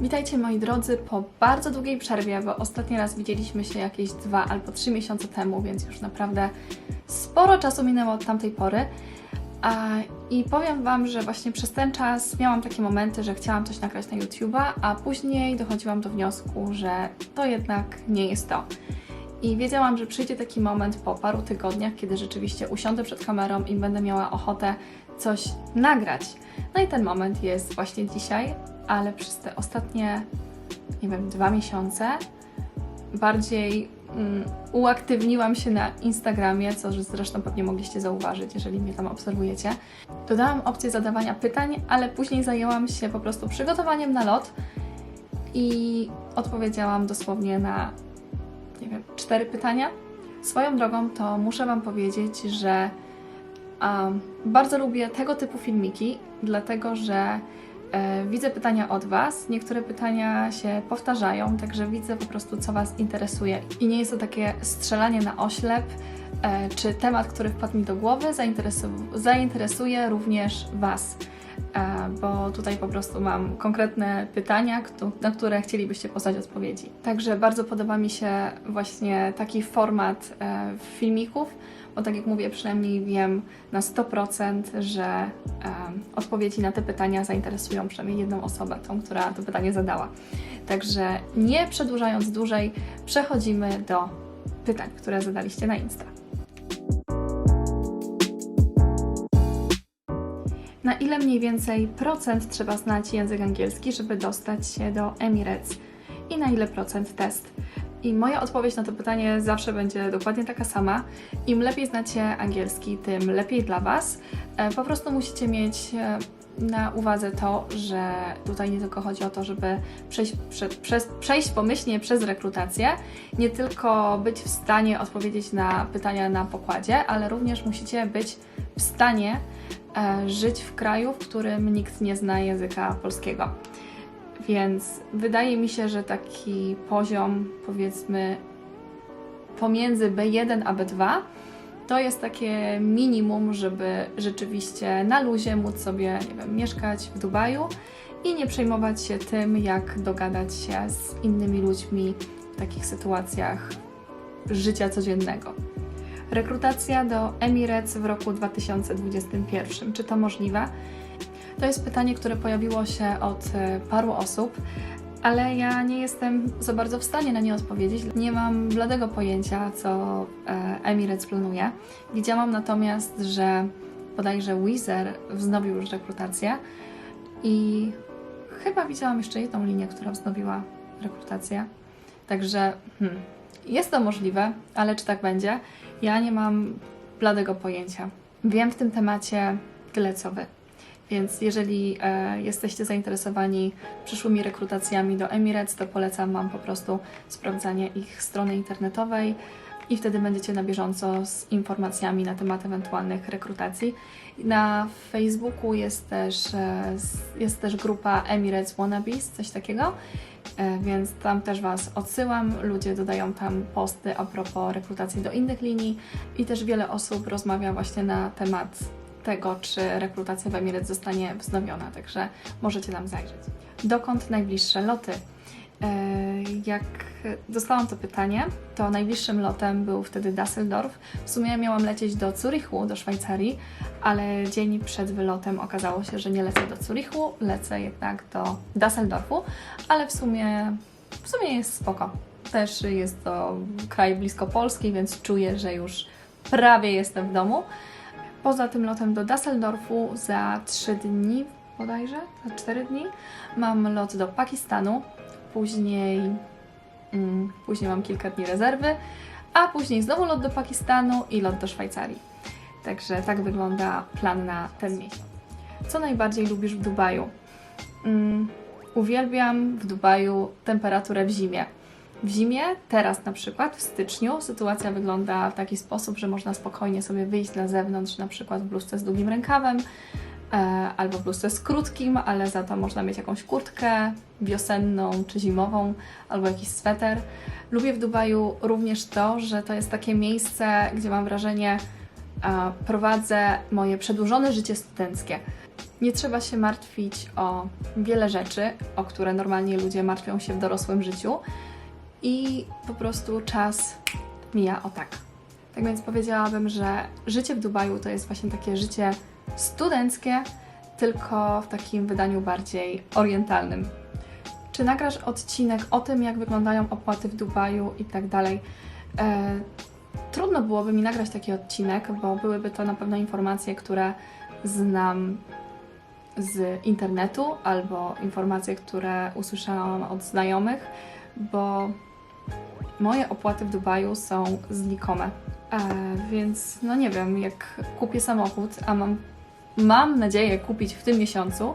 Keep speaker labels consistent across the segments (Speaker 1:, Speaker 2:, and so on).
Speaker 1: Witajcie moi drodzy po bardzo długiej przerwie, bo ostatni raz widzieliśmy się jakieś dwa albo trzy miesiące temu, więc już naprawdę sporo czasu minęło od tamtej pory. A, I powiem Wam, że właśnie przez ten czas miałam takie momenty, że chciałam coś nagrać na YouTube'a, a później dochodziłam do wniosku, że to jednak nie jest to. I wiedziałam, że przyjdzie taki moment po paru tygodniach, kiedy rzeczywiście usiądę przed kamerą i będę miała ochotę coś nagrać. No i ten moment jest właśnie dzisiaj, ale przez te ostatnie, nie wiem, dwa miesiące bardziej mm, uaktywniłam się na Instagramie, co zresztą pewnie mogliście zauważyć, jeżeli mnie tam obserwujecie. Dodałam opcję zadawania pytań, ale później zajęłam się po prostu przygotowaniem na lot i odpowiedziałam dosłownie na, nie wiem, cztery pytania. Swoją drogą to muszę Wam powiedzieć, że um, bardzo lubię tego typu filmiki, dlatego że Widzę pytania od Was. Niektóre pytania się powtarzają, także widzę po prostu, co Was interesuje. I nie jest to takie strzelanie na oślep, e, czy temat, który wpadł mi do głowy, zainteresu- zainteresuje również Was. E, Bo tutaj po prostu mam konkretne pytania, na które chcielibyście poznać odpowiedzi. Także bardzo podoba mi się właśnie taki format e, filmików, bo tak jak mówię, przynajmniej wiem na 100%, że em, odpowiedzi na te pytania zainteresują przynajmniej jedną osobę, tą, która to pytanie zadała. Także nie przedłużając dłużej, przechodzimy do pytań, które zadaliście na Insta. Na ile mniej więcej procent trzeba znać język angielski, żeby dostać się do Emirates? I na ile procent test? I moja odpowiedź na to pytanie zawsze będzie dokładnie taka sama. Im lepiej znacie angielski, tym lepiej dla Was. E, Po prostu musicie mieć e, na uwadze to, że tutaj nie tylko chodzi o to, żeby przejść, prze, przez, przejść pomyślnie przez rekrutację, nie tylko być w stanie odpowiedzieć na pytania na pokładzie, ale również musicie być w stanie żyć w kraju, w którym nikt nie zna języka polskiego. Więc wydaje mi się, że taki poziom, powiedzmy, pomiędzy B1 a B2 to jest takie minimum, żeby rzeczywiście na luzie móc sobie, nie wiem, mieszkać w Dubaju i nie przejmować się tym, jak dogadać się z innymi ludźmi w takich sytuacjach życia codziennego. Rekrutacja do Emirates w roku 2021. Czy to możliwe? To jest pytanie, które pojawiło się od e, paru osób, ale ja nie jestem za bardzo w stanie na nie odpowiedzieć. Nie mam bladego pojęcia, co e, Emirates planuje. Widziałam natomiast, że bodajże Weezer wznowił już rekrutację i chyba widziałam jeszcze jedną linię, która wznowiła rekrutację. Także hmm, jest to możliwe, ale czy tak będzie? Ja nie mam bladego pojęcia. Wiem w tym temacie tyle co wy. Więc jeżeli e, jesteście zainteresowani przyszłymi rekrutacjami do Emirates, to polecam Wam po prostu sprawdzanie ich strony internetowej i wtedy będziecie na bieżąco z informacjami na temat ewentualnych rekrutacji. Na Facebooku jest też, e, jest też grupa Emirates Wannabes, coś takiego, więc tam też Was odsyłam. Ludzie dodają tam posty a propos rekrutacji do innych linii i też wiele osób rozmawia właśnie na temat tego, czy rekrutacja w Emirates zostanie wznowiona, także możecie tam zajrzeć. Dokąd najbliższe loty? E, Jak dostałam to pytanie, to najbliższym lotem był wtedy Düsseldorf. W sumie miałam lecieć do Zurichu, do Szwajcarii, ale dzień przed wylotem okazało się, że nie lecę do Zurichu, lecę jednak do Düsseldorfu, ale w sumie, w sumie jest spoko. Też jest to kraj blisko Polski, więc czuję, że już prawie jestem w domu. Poza tym lotem do Düsseldorfu za 3 dni bodajże, za 4 dni mam lot do Pakistanu, później, mm, później mam kilka dni rezerwy, a później znowu lot do Pakistanu i lot do Szwajcarii. Także tak wygląda plan na ten miesiąc. Co najbardziej lubisz w Dubaju? Mm, uwielbiam w Dubaju temperaturę w zimie. W zimie, teraz na przykład, w styczniu, sytuacja wygląda w taki sposób, że można spokojnie sobie wyjść na zewnątrz, na przykład w bluzce z długim rękawem, albo w bluzce z krótkim, ale za to można mieć jakąś kurtkę wiosenną czy zimową, albo jakiś sweter. Lubię w Dubaju również to, że to jest takie miejsce, gdzie mam wrażenie, prowadzę moje przedłużone życie studenckie. Nie trzeba się martwić o wiele rzeczy, o które normalnie ludzie martwią się w dorosłym życiu i po prostu czas mija o tak. Tak więc powiedziałabym, że życie w Dubaju to jest właśnie takie życie studenckie, tylko w takim wydaniu bardziej orientalnym. Czy nagrasz odcinek o tym, jak wyglądają opłaty w Dubaju i tak dalej? E, trudno byłoby mi nagrać taki odcinek, bo byłyby to na pewno informacje, które znam z internetu albo informacje, które usłyszałam od znajomych, bo moje opłaty w Dubaju są znikome. E, więc no nie wiem, jak kupię samochód, a mam, mam nadzieję kupić w tym miesiącu,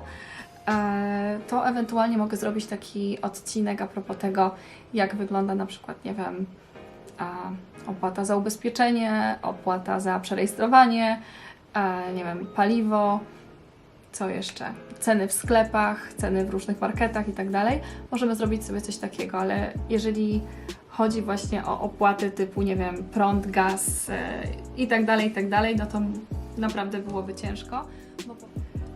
Speaker 1: e, to ewentualnie mogę zrobić taki odcinek a propos tego, jak wygląda na przykład, nie wiem, opłata za ubezpieczenie, opłata za przerejestrowanie, e, nie wiem, paliwo, co jeszcze? Ceny w sklepach, ceny w różnych marketach i tak dalej. Możemy zrobić sobie coś takiego, ale jeżeli chodzi właśnie o opłaty typu, nie wiem, prąd, gaz yy, i tak dalej, i tak dalej, no to naprawdę byłoby ciężko.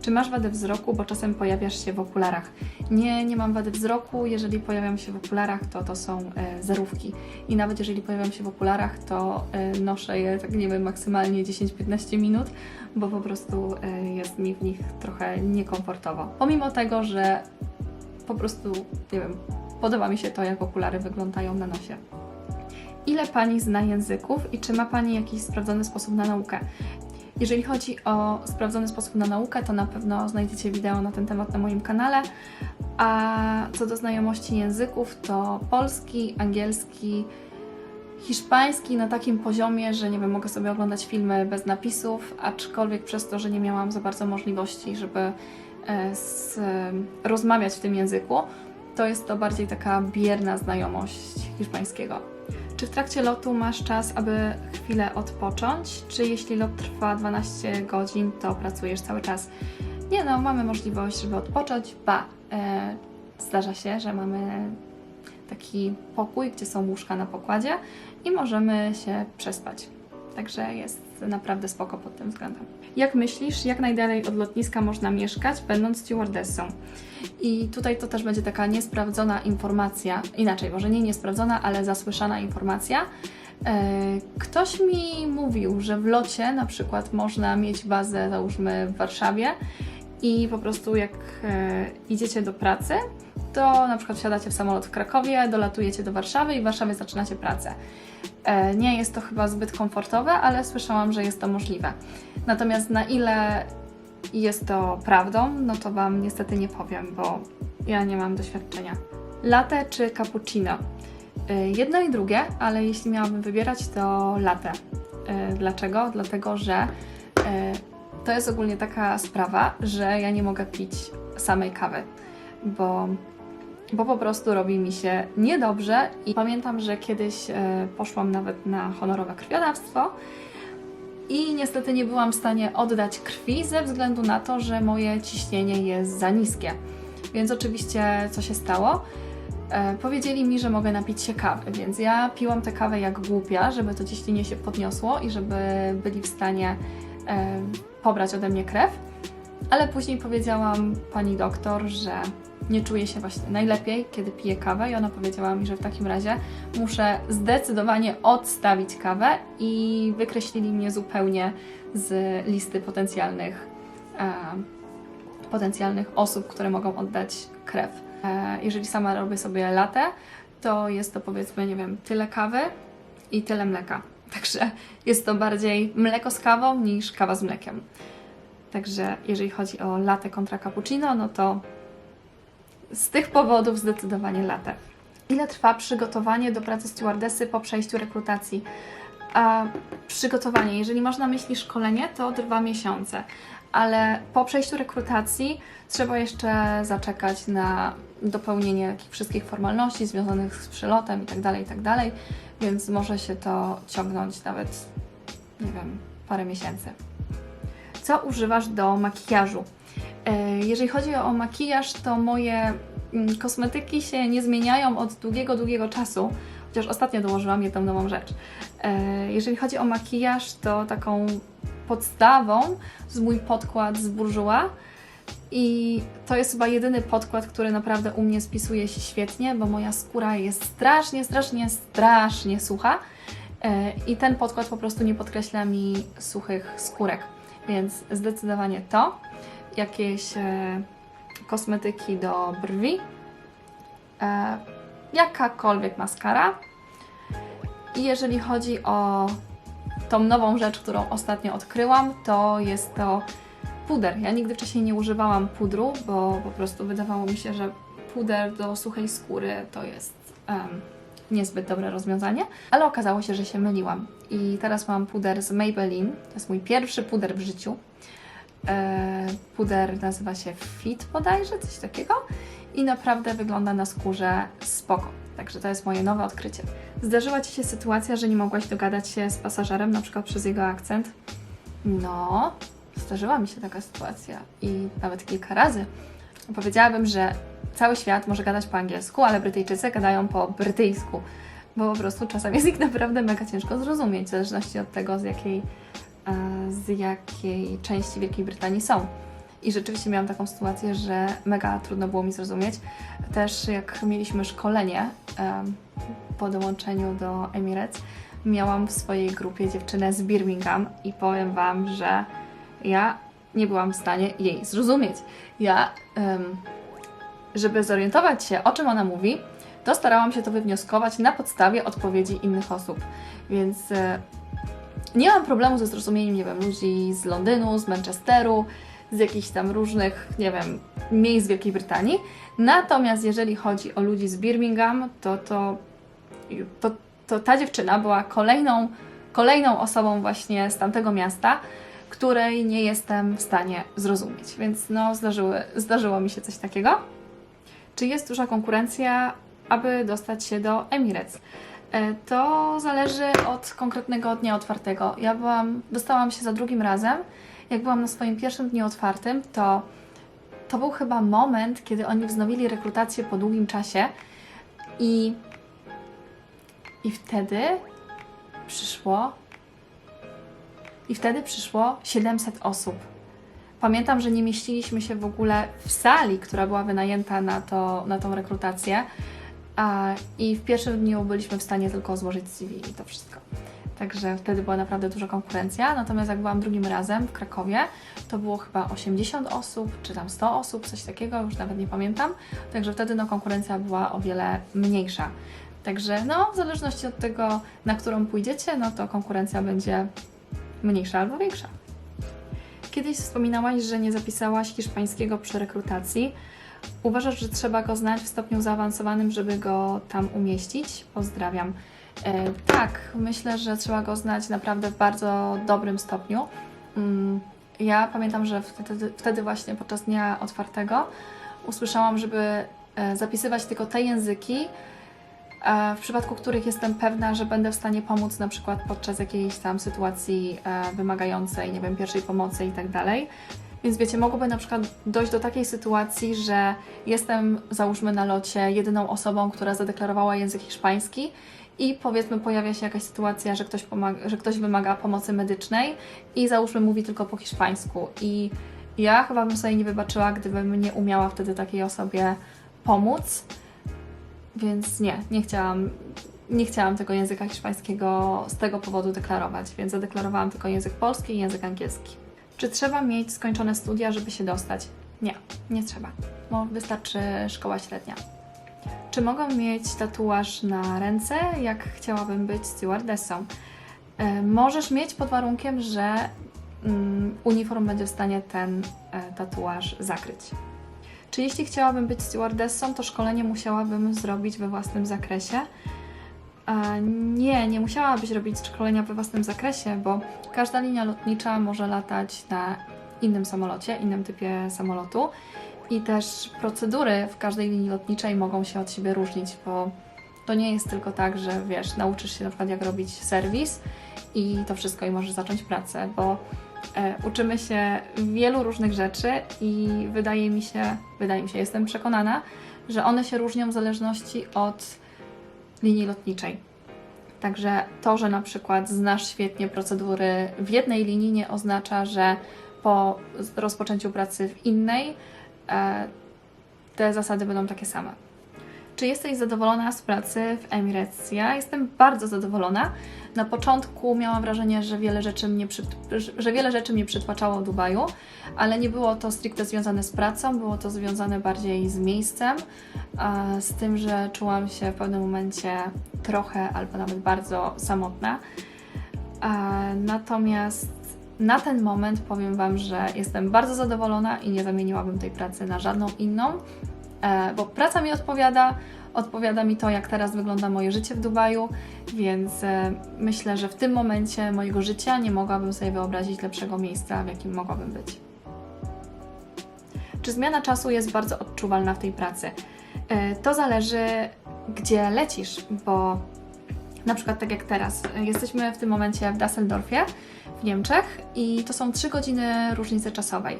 Speaker 1: Czy masz wadę wzroku, bo czasem pojawiasz się w okularach? Nie, nie mam wady wzroku. Jeżeli pojawiam się w okularach, to to są e, zerówki. I nawet jeżeli pojawiam się w okularach, to e, noszę je, tak nie wiem, maksymalnie 10-15 minut, bo po prostu e, jest mi w nich trochę niekomfortowo. Pomimo tego, że po prostu, nie wiem, podoba mi się to, jak okulary wyglądają na nosie. Ile Pani zna języków i czy ma Pani jakiś sprawdzony sposób na naukę? Jeżeli chodzi o sprawdzony sposób na naukę, to na pewno znajdziecie wideo na ten temat na moim kanale. A co do znajomości języków, to polski, angielski, hiszpański na takim poziomie, że nie wiem, mogę sobie oglądać filmy bez napisów, aczkolwiek przez to, że nie miałam za bardzo możliwości, żeby e, z, rozmawiać w tym języku, to jest to bardziej taka bierna znajomość hiszpańskiego. Czy w trakcie lotu masz czas, aby chwilę odpocząć? Czy jeśli lot trwa 12 godzin, to pracujesz cały czas? Nie no, mamy możliwość, żeby odpocząć. Ba, e, zdarza się, że mamy taki pokój, gdzie są łóżka na pokładzie i możemy się przespać. Także jest naprawdę spoko pod tym względem. Jak myślisz, jak najdalej od lotniska można mieszkać, będąc stewardessą? I tutaj to też będzie taka niesprawdzona informacja, inaczej, może nie niesprawdzona, ale zasłyszana informacja. E, ktoś mi mówił, że w locie na przykład można mieć bazę, załóżmy w Warszawie i po prostu jak e, idziecie do pracy, to na przykład wsiadacie w samolot w Krakowie, dolatujecie do Warszawy i w Warszawie zaczynacie pracę. E, nie jest to chyba zbyt komfortowe, ale słyszałam, że jest to możliwe. Natomiast na ile jest to prawdą, no to Wam niestety nie powiem, bo ja nie mam doświadczenia. Latte czy cappuccino? E, jedno i drugie, ale jeśli miałabym wybierać, to latte. E, dlaczego? Dlatego, że to jest ogólnie taka sprawa, że ja nie mogę pić samej kawy, bo bo po prostu robi mi się niedobrze i pamiętam, że kiedyś poszłam nawet na honorowe krwiodawstwo i niestety nie byłam w stanie oddać krwi ze względu na to, że moje ciśnienie jest za niskie. Więc oczywiście co się stało? E, powiedzieli mi, że mogę napić się kawy, więc ja piłam tę kawę jak głupia, żeby to ciśnienie się podniosło i żeby byli w stanie e, pobrać ode mnie krew. Ale później powiedziałam pani doktor, że nie czuję się właśnie najlepiej, kiedy piję kawę i ona powiedziała mi, że w takim razie muszę zdecydowanie odstawić kawę i wykreślili mnie zupełnie z listy potencjalnych, e, potencjalnych osób, które mogą oddać krew. E, jeżeli sama robię sobie latę, to jest to powiedzmy, nie wiem, tyle kawy i tyle mleka. Także jest to bardziej mleko z kawą niż kawa z mlekiem. Także jeżeli chodzi o latę kontra cappuccino, no to z tych powodów zdecydowanie latę. Ile trwa przygotowanie do pracy stewardessy po przejściu rekrutacji? A przygotowanie, jeżeli masz na myśli szkolenie, to dwa miesiące, ale po przejściu rekrutacji trzeba jeszcze zaczekać na dopełnienie wszystkich formalności związanych z przylotem itd., tak itd., tak więc może się to ciągnąć nawet, nie wiem, parę miesięcy. Co używasz do makijażu? E, jeżeli chodzi o makijaż, to moje mm, kosmetyki się nie zmieniają od długiego, długiego czasu, chociaż ostatnio dołożyłam jedną nową rzecz. E, jeżeli chodzi o makijaż, to taką podstawą jest mój podkład z Bourjois i to jest chyba jedyny podkład, który naprawdę u mnie spisuje się świetnie, bo moja skóra jest strasznie, strasznie, strasznie sucha e, i ten podkład po prostu nie podkreśla mi suchych skórek, więc zdecydowanie to. Jakieś e, kosmetyki do brwi, e, jakakolwiek maskara. I jeżeli chodzi o tą nową rzecz, którą ostatnio odkryłam, to jest to puder. Ja nigdy wcześniej nie używałam pudru, bo po prostu wydawało mi się, że puder do suchej skóry to jest em, niezbyt dobre rozwiązanie, ale okazało się, że się myliłam. I teraz mam puder z Maybelline. To jest mój pierwszy puder w życiu. E, puder nazywa się Fit bodajże, coś takiego. I naprawdę wygląda na skórze spoko. Także to jest moje nowe odkrycie. Zdarzyła Ci się sytuacja, że nie mogłaś dogadać się z pasażerem, na przykład przez jego akcent? No, zdarzyła mi się taka sytuacja i nawet kilka razy. Powiedziałabym, że cały świat może gadać po angielsku, ale Brytyjczycy gadają po brytyjsku, bo po prostu czasem jest ich naprawdę mega ciężko zrozumieć, w zależności od tego, z jakiej, z jakiej części Wielkiej Brytanii są. I rzeczywiście miałam taką sytuację, że mega trudno było mi zrozumieć. Też jak mieliśmy szkolenie em, po dołączeniu do Emirates, miałam w swojej grupie dziewczynę z Birmingham i powiem Wam, że ja nie byłam w stanie jej zrozumieć. Ja, żeby zorientować się, o czym ona mówi, to starałam się to wywnioskować na podstawie odpowiedzi innych osób. Więc e, nie mam problemu ze zrozumieniem, nie wiem, ludzi z Londynu, z Manchesteru, z jakichś tam różnych, nie wiem, miejsc Wielkiej Brytanii. Natomiast jeżeli chodzi o ludzi z Birmingham, to, to, to, to ta dziewczyna była kolejną, kolejną osobą właśnie z tamtego miasta, której nie jestem w stanie zrozumieć. Więc no, zdarzyły, zdarzyło mi się coś takiego. Czy jest duża konkurencja, aby dostać się do Emirates? E, To zależy od konkretnego dnia otwartego. Ja byłam, dostałam się za drugim razem. Jak byłam na swoim pierwszym dniu otwartym, to to był chyba moment, kiedy oni wznowili rekrutację po długim czasie i, i wtedy przyszło i wtedy przyszło 700 osób. Pamiętam, że nie mieściliśmy się w ogóle w sali, która była wynajęta na, to, na tą rekrutację. I w pierwszym dniu byliśmy w stanie tylko złożyć CV i to wszystko. Także wtedy była naprawdę duża konkurencja. Natomiast jak byłam drugim razem w Krakowie, to było chyba 80 osób, czy tam 100 osób, coś takiego, już nawet nie pamiętam. Także wtedy no, konkurencja była o wiele mniejsza. Także no, w zależności od tego, na którą pójdziecie, no to konkurencja będzie mniejsza albo większa. Kiedyś wspominałaś, że nie zapisałaś hiszpańskiego przy rekrutacji. Uważasz, że trzeba go znać w stopniu zaawansowanym, żeby go tam umieścić? Pozdrawiam. E, tak, myślę, że trzeba go znać naprawdę w bardzo dobrym stopniu. Mm, ja pamiętam, że wtedy, wtedy właśnie podczas dnia otwartego usłyszałam, żeby e, zapisywać tylko te języki, e, w przypadku których jestem pewna, że będę w stanie pomóc na przykład podczas jakiejś tam sytuacji wymagającej, nie wiem, pierwszej pomocy i tak dalej. Więc wiecie, mogłoby na przykład dojść do takiej sytuacji, że jestem, załóżmy na locie, jedyną osobą, która zadeklarowała język hiszpański i powiedzmy pojawia się jakaś sytuacja, że ktoś, pomaga, że ktoś wymaga pomocy medycznej i załóżmy mówi tylko po hiszpańsku. I ja chyba bym sobie nie wybaczyła, gdybym nie umiała wtedy takiej osobie pomóc. Więc nie, nie chciałam, nie chciałam tego języka hiszpańskiego z tego powodu deklarować, więc zadeklarowałam tylko język polski i język angielski. Czy trzeba mieć skończone studia, żeby się dostać? Nie, nie trzeba. Bo wystarczy szkoła średnia. Czy mogę mieć tatuaż na ręce, jak chciałabym być stewardessą? E, możesz mieć pod warunkiem, że mm, uniform będzie w stanie ten e, tatuaż zakryć. Czy jeśli chciałabym być stewardessą, to szkolenie musiałabym zrobić we własnym zakresie? Nie, nie musiałabyś robić szkolenia we własnym zakresie, bo każda linia lotnicza może latać na innym samolocie, innym typie samolotu. I też procedury w każdej linii lotniczej mogą się od siebie różnić, bo to nie jest tylko tak, że wiesz, nauczysz się na przykład jak robić serwis i to wszystko i możesz zacząć pracę, bo e, uczymy się wielu różnych rzeczy i wydaje mi się, wydaje mi się, jestem przekonana, że one się różnią w zależności od linii lotniczej. Także to, że na przykład znasz świetnie procedury w jednej linii, nie oznacza, że po rozpoczęciu pracy w innej e, te zasady będą takie same. Czy jesteś zadowolona z pracy w Emirates? Ja jestem bardzo zadowolona. Na początku miałam wrażenie, że wiele rzeczy mnie, przy, że wiele rzeczy mnie przytłaczało w Dubaju, ale nie było to stricte związane z pracą, było to związane bardziej z miejscem, z tym, że czułam się w pewnym momencie trochę albo nawet bardzo samotna. Natomiast na ten moment powiem Wam, że jestem bardzo zadowolona i nie zamieniłabym tej pracy na żadną inną, e, bo praca mi odpowiada, odpowiada mi to, jak teraz wygląda moje życie w Dubaju, więc e, myślę, że w tym momencie mojego życia nie mogłabym sobie wyobrazić lepszego miejsca, w jakim mogłabym być. Czy zmiana czasu jest bardzo odczuwalna w tej pracy? E, To zależy, gdzie lecisz, bo na przykład tak jak teraz, jesteśmy w tym momencie w Düsseldorfie w Niemczech i to są 3 godziny różnicy czasowej,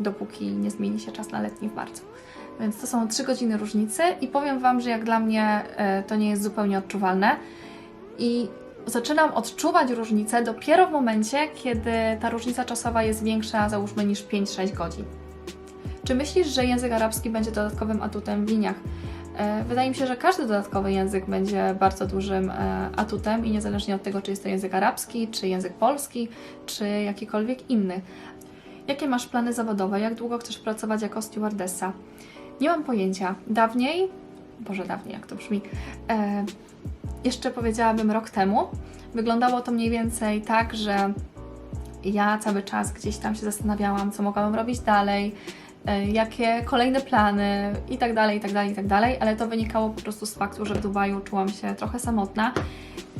Speaker 1: dopóki nie zmieni się czas na letni w marcu. Więc to są 3 godziny różnicy i powiem Wam, że jak dla mnie e, to nie jest zupełnie odczuwalne i zaczynam odczuwać różnicę dopiero w momencie, kiedy ta różnica czasowa jest większa, załóżmy, niż 5-6 godzin. Czy myślisz, że język arabski będzie dodatkowym atutem w liniach? E, Wydaje mi się, że każdy dodatkowy język będzie bardzo dużym e, atutem i niezależnie od tego, czy jest to język arabski, czy język polski, czy jakikolwiek inny. Jakie masz plany zawodowe? Jak długo chcesz pracować jako stewardessa? Nie mam pojęcia. Dawniej, Boże, dawniej, jak to brzmi, e, jeszcze powiedziałabym rok temu, wyglądało to mniej więcej tak, że ja cały czas gdzieś tam się zastanawiałam, co mogłabym robić dalej, e, jakie kolejne plany i tak dalej, i tak dalej, i tak dalej, ale to wynikało po prostu z faktu, że w Dubaju czułam się trochę samotna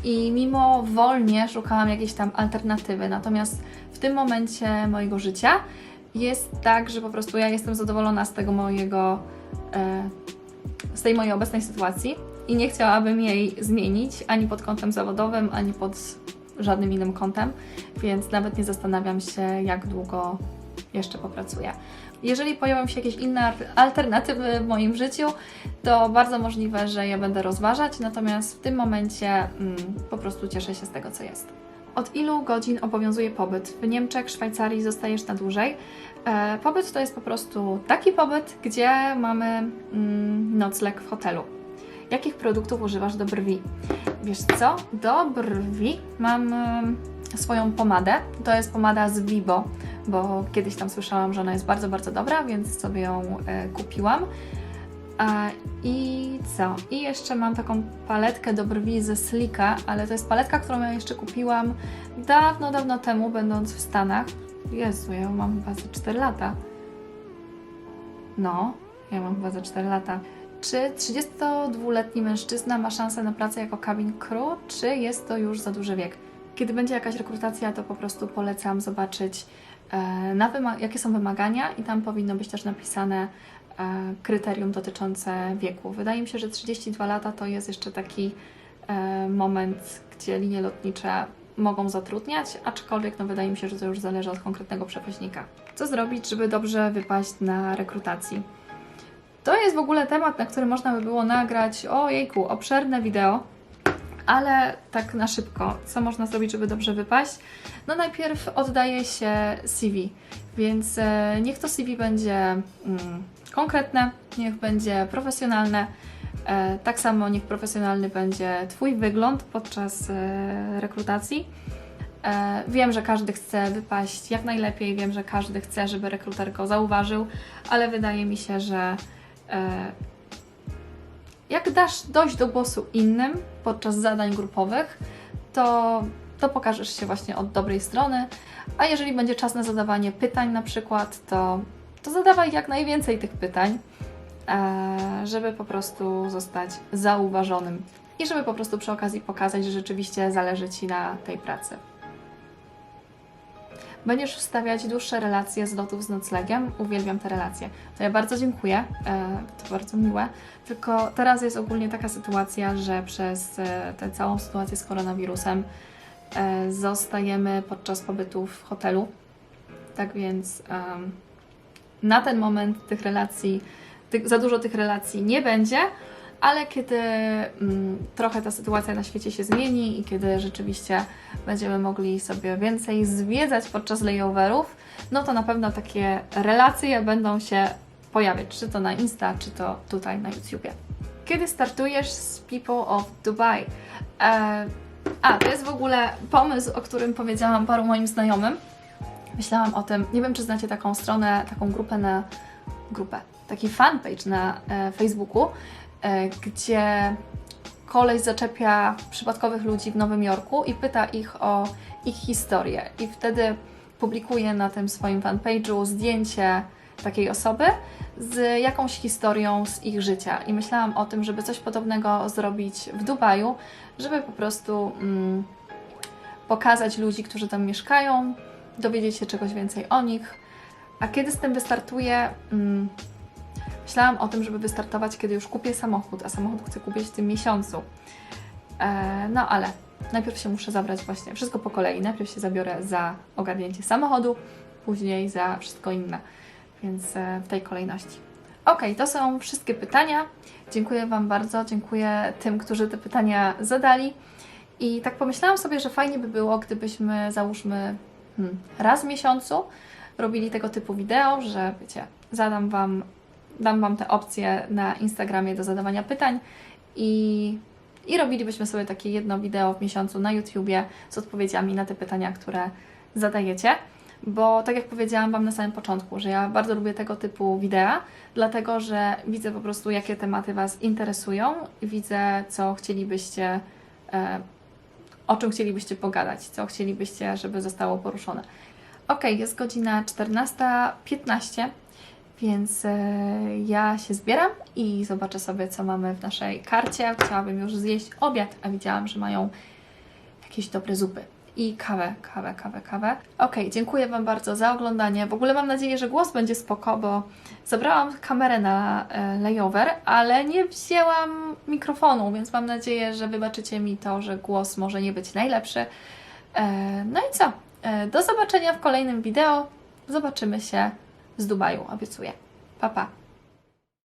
Speaker 1: i mimo wolnie szukałam jakiejś tam alternatywy. Natomiast w tym momencie mojego życia jest tak, że po prostu ja jestem zadowolona z tego mojego, e, z tej mojej obecnej sytuacji i nie chciałabym jej zmienić ani pod kątem zawodowym, ani pod żadnym innym kątem, więc nawet nie zastanawiam się, jak długo jeszcze popracuję. Jeżeli pojawią się jakieś inne alternatywy w moim życiu, to bardzo możliwe, że je będę rozważać, natomiast w tym momencie mm, po prostu cieszę się z tego, co jest. Od ilu godzin obowiązuje pobyt? W Niemczech, Szwajcarii zostajesz na dłużej. E, pobyt to jest po prostu taki pobyt, gdzie mamy mm, nocleg w hotelu. Jakich produktów używasz do brwi? Wiesz co? Do brwi mam em, swoją pomadę. To jest pomada z Vibo, bo kiedyś tam słyszałam, że ona jest bardzo, bardzo dobra, więc sobie ją e, kupiłam. I co? I jeszcze mam taką paletkę do brwi ze Slika, ale to jest paletka, którą ja jeszcze kupiłam dawno, dawno temu, będąc w Stanach. Jezu, ja mam chyba za 4 lata. No, ja mam chyba za 4 lata. Czy 32-letni mężczyzna ma szansę na pracę jako cabin crew, czy jest to już za duży wiek? Kiedy będzie jakaś rekrutacja, to po prostu polecam zobaczyć, e, jakie są wymagania i tam powinno być też napisane kryterium dotyczące wieku. Wydaje mi się, że 32 lata to jest jeszcze taki e, moment, gdzie linie lotnicze mogą zatrudniać, aczkolwiek no, wydaje mi się, że to już zależy od konkretnego przewoźnika. Co zrobić, żeby dobrze wypaść na rekrutacji? To jest w ogóle temat, na który można by było nagrać, ojejku, obszerne wideo, ale tak na szybko, co można zrobić, żeby dobrze wypaść? No najpierw oddaje się CV, więc e, niech to CV będzie mm, konkretne, niech będzie profesjonalne. E, tak samo niech profesjonalny będzie Twój wygląd podczas e, rekrutacji. E, wiem, że każdy chce wypaść jak najlepiej, wiem, że każdy chce, żeby rekruter go zauważył, ale wydaje mi się, że jak dasz dojść do głosu innym podczas zadań grupowych, to, to pokażesz się właśnie od dobrej strony. A jeżeli będzie czas na zadawanie pytań, na przykład, to, to zadawaj jak najwięcej tych pytań, e, żeby po prostu zostać zauważonym i żeby po prostu przy okazji pokazać, że rzeczywiście zależy Ci na tej pracy. Będziesz wstawiać dłuższe relacje z lotów z noclegiem. Uwielbiam te relacje. To ja bardzo dziękuję, e, to bardzo miłe. Tylko teraz jest ogólnie taka sytuacja, że przez e, tę całą sytuację z koronawirusem zostajemy podczas pobytu w hotelu. Tak więc em, na ten moment tych relacji, za dużo tych relacji nie będzie. ale kiedy mm, trochę ta sytuacja na świecie się zmieni i kiedy rzeczywiście będziemy mogli sobie więcej zwiedzać podczas layoverów, no to na pewno takie relacje będą się pojawiać, czy to na Insta, czy to tutaj na YouTubie. Kiedy startujesz z People of Dubai? E, a, to jest w ogóle pomysł, o którym powiedziałam paru moim znajomym. Myślałam o tym, nie wiem czy znacie taką stronę, taką grupę na grupę, taki fanpage na e, Facebooku, e, gdzie koleś zaczepia przypadkowych ludzi w Nowym Jorku i pyta ich o ich historię. I wtedy publikuje na tym swoim fanpage'u zdjęcie takiej osoby z jakąś historią z ich życia. I myślałam o tym, żeby coś podobnego zrobić w Dubaju, żeby po prostu mm, pokazać ludzi, którzy tam mieszkają, dowiedzieć się czegoś więcej o nich. A kiedy z tym wystartuję, mm, myślałam o tym, żeby wystartować, kiedy już kupię samochód, a samochód chcę kupić w tym miesiącu. E, no ale najpierw się muszę zabrać właśnie wszystko po kolei. Najpierw się zabiorę za ogarnięcie samochodu, później za wszystko inne, więc e, w tej kolejności. Ok, to są wszystkie pytania. Dziękuję Wam bardzo, dziękuję tym, którzy te pytania zadali. I tak pomyślałam sobie, że fajnie by było, gdybyśmy załóżmy raz w miesiącu robili tego typu wideo, że wiecie, zadam Wam, dam Wam te opcje na Instagramie do zadawania pytań i, i robilibyśmy sobie takie jedno wideo w miesiącu na YouTubie z odpowiedziami na te pytania, które zadajecie. Bo tak jak powiedziałam Wam na samym początku, że ja bardzo lubię tego typu wideo, dlatego że widzę po prostu, jakie tematy Was interesują, widzę, co chcielibyście, e, o czym chcielibyście pogadać, co chcielibyście, żeby zostało poruszone. Ok, jest godzina 14.15, więc e, ja się zbieram i zobaczę sobie, co mamy w naszej karcie. Chciałabym już zjeść obiad, a widziałam, że mają jakieś dobre zupy. I kawę, kawę, kawę, kawę. Ok, dziękuję Wam bardzo za oglądanie. W ogóle mam nadzieję, że głos będzie spoko, bo zabrałam kamerę na e, layover, ale nie wzięłam mikrofonu, więc mam nadzieję, że wybaczycie mi to, że głos może nie być najlepszy. E, no i co? E, do zobaczenia w kolejnym wideo. Zobaczymy się z Dubaju, obiecuję. Pa, pa.